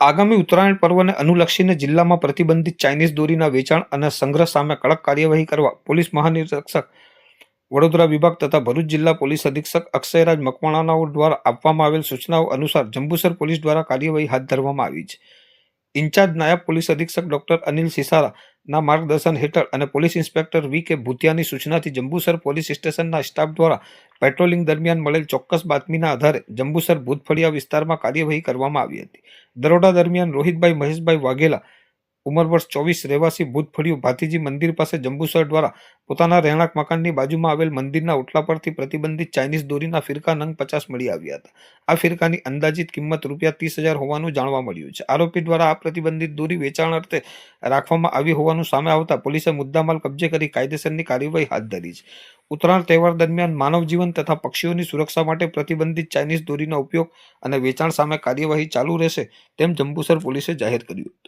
આગામી ઉત્તરાયણ પર્વને અનુલક્ષીને જિલ્લામાં પ્રતિબંધિત ચાઇનીઝ દોરીના વેચાણ અને સંગ્રહ સામે કડક કાર્યવાહી કરવા પોલીસ મહાનિરીક્ષક વડોદરા વિભાગ તથા ભરૂચ જિલ્લા પોલીસ અધિક્ષક અક્ષયરાજ મકવાણાઓ દ્વારા આપવામાં આવેલ સૂચનાઓ અનુસાર જંબુસર પોલીસ દ્વારા કાર્યવાહી હાથ ધરવામાં આવી છે. ઇન્ચાર્જ નાયબ પોલીસ અધિક્ષક ડોક્ટર અનિલ સિસારાના માર્ગદર્શન હેઠળ અને પોલીસ ઇન્સ્પેક્ટર વી કે ભૂતિયાની સૂચનાથી જંબુસર પોલીસ સ્ટેશનના સ્ટાફ દ્વારા પેટ્રોલિંગ દરમિયાન મળેલ ચોક્કસ બાતમીના આધારે જંબુસર ભૂતફળિયા વિસ્તારમાં કાર્યવાહી કરવામાં આવી હતી. દરોડા દરમિયાન રોહિતભાઈ મહેશભાઈ વાઘેલા ઉંમર વર્ષ ચોવીસ રહેવાસી ભૂતફળિયું ભાતીજી મંદિર પાસે જંબુસર દ્વારા પોતાના રહેણાંક મકાનની બાજુમાં આવેલ મંદિરના ઓટલા પરથી પ્રતિબંધિત ચાઇનીઝ દોરીના ફિરકા નંગ પચાસ મળી આવ્યા હતા. આ ફિરકાની અંદાજિત કિંમત રૂપિયા ત્રીસ હજાર હોવાનું જાણવા મળ્યું છે. આરોપી દ્વારા આ પ્રતિબંધિત દોરી વેચાણ અર્થે રાખવામાં આવી હોવાનું સામે આવતા પોલીસે મુદ્દામાલ કબજે કરી કાયદેસરની કાર્યવાહી હાથ ધરી છે. ઉત્તરાયણ તહેવાર દરમિયાન માનવ જીવન તથા પક્ષીઓની સુરક્ષા માટે પ્રતિબંધિત ચાઇનીઝ દોરીનો ઉપયોગ અને વેચાણ સામે કાર્યવાહી ચાલુ રહેશે તેમ જંબુસર પોલીસે જાહેર કર્યું.